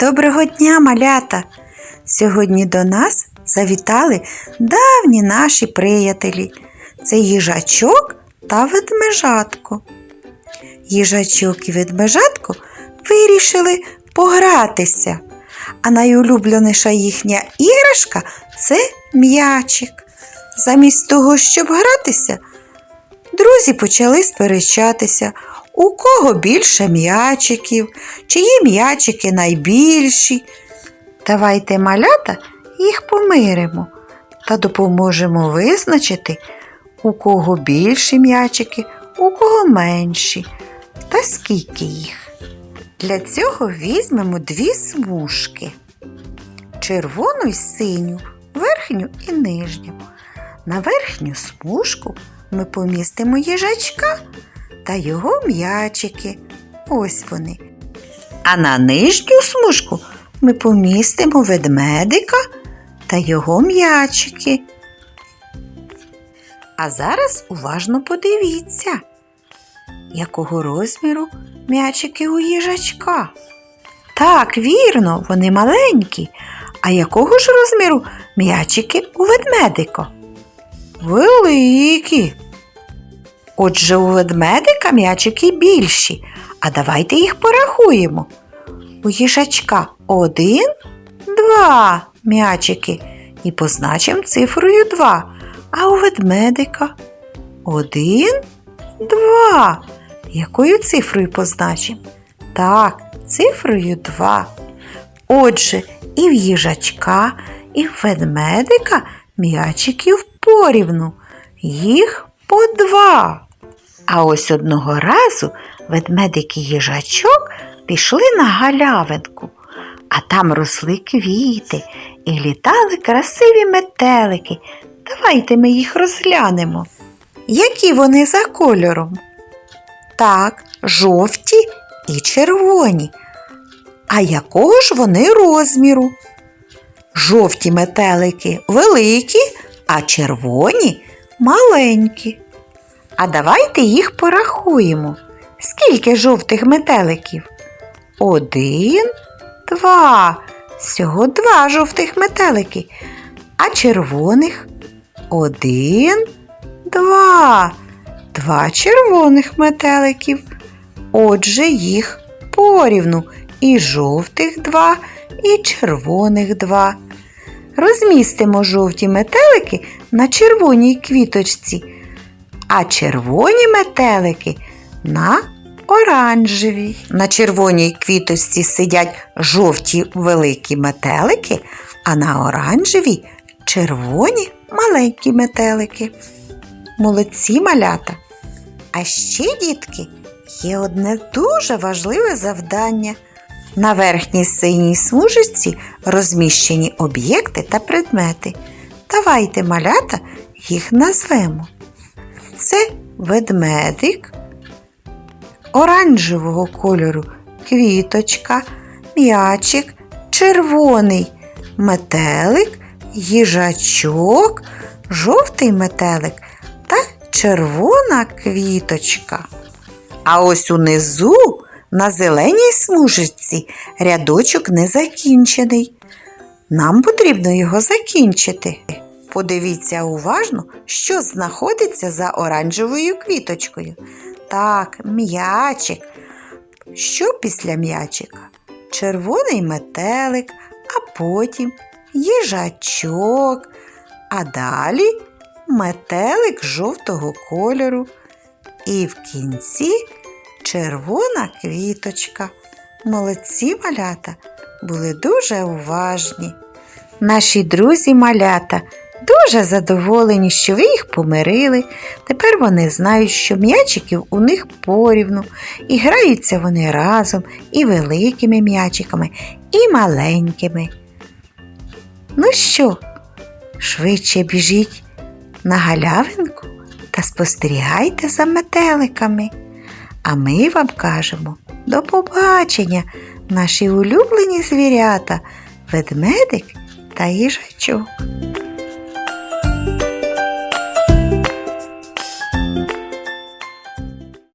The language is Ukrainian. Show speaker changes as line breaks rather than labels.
Доброго дня, малята! Сьогодні до нас завітали давні наші приятелі. Це їжачок та ведмежатко. Їжачок і ведмежатко вирішили погратися, а найулюбленіша їхня іграшка це м'ячик. Замість того, щоб гратися, друзі почали сперечатися, у кого більше м'ячиків, чиї м'ячики найбільші. Давайте малята їх помиримо та допоможемо визначити, у кого більші м'ячики, у кого менші та скільки їх. Для цього візьмемо дві смужки червону і синю, верхню і нижню. На верхню смужку ми помістимо їжачка та його м'ячики. Ось вони. А на нижню смужку ми помістимо ведмедика та його м'ячики. А зараз уважно подивіться, якого розміру м'ячики у їжачка. Так, вірно, вони маленькі. А якого ж розміру м'ячики у ведмедика? Великі. Отже, у ведмедика м'ячики більші, а давайте їх порахуємо. У їжачка один, два м'ячики і позначимо цифрою два. А у ведмедика один, два. Якою цифрою позначимо? Так, цифрою два. Отже, і в їжачка, і в ведмедика м'ячиків порівну. Їх по два. А ось одного разу ведмедик і їжачок пішли на галявинку, а там росли квіти і літали красиві метелики. Давайте ми їх розглянемо. Які вони за кольором? Так, жовті і червоні. А якого ж вони розміру? Жовті метелики великі, а червоні маленькі. А давайте їх порахуємо. Скільки жовтих метеликів? Один, два. Всього два жовтих метелики. А червоних? Один, два. Два червоних метеликів. Отже, їх порівну і жовтих два, і червоних два. Розмістимо жовті метелики на червоній квіточці, а червоні метелики на оранжевій. На червоній квіточці сидять жовті великі метелики, а на оранжевій червоні маленькі метелики. Молодці малята! А ще, дітки, є одне дуже важливе завдання. На верхній синій смужечці розміщені об'єкти та предмети. Давайте малята їх назвемо. Це ведмедик, оранжевого кольору квіточка, м'ячик, червоний метелик, їжачок, жовтий метелик та червона квіточка. А ось унизу на зеленій смужечці рядочок не закінчений. Нам потрібно його закінчити. Подивіться уважно, що знаходиться за оранжевою квіточкою. Так, м'ячик. Що після м'ячика? Червоний метелик, а потім їжачок, а далі метелик жовтого кольору. І в кінці червона квіточка. Молодці малята були дуже уважні. Наші друзі малята дуже задоволені, що ви їх помирили. Тепер вони знають, що м'ячиків у них порівну, і граються вони разом і великими м'ячиками, і маленькими. Ну що, швидше біжіть на галявинку та спостерігайте за метеликами. А ми вам кажемо до побачення, наші улюблені звірята, ведмедик та їжачок.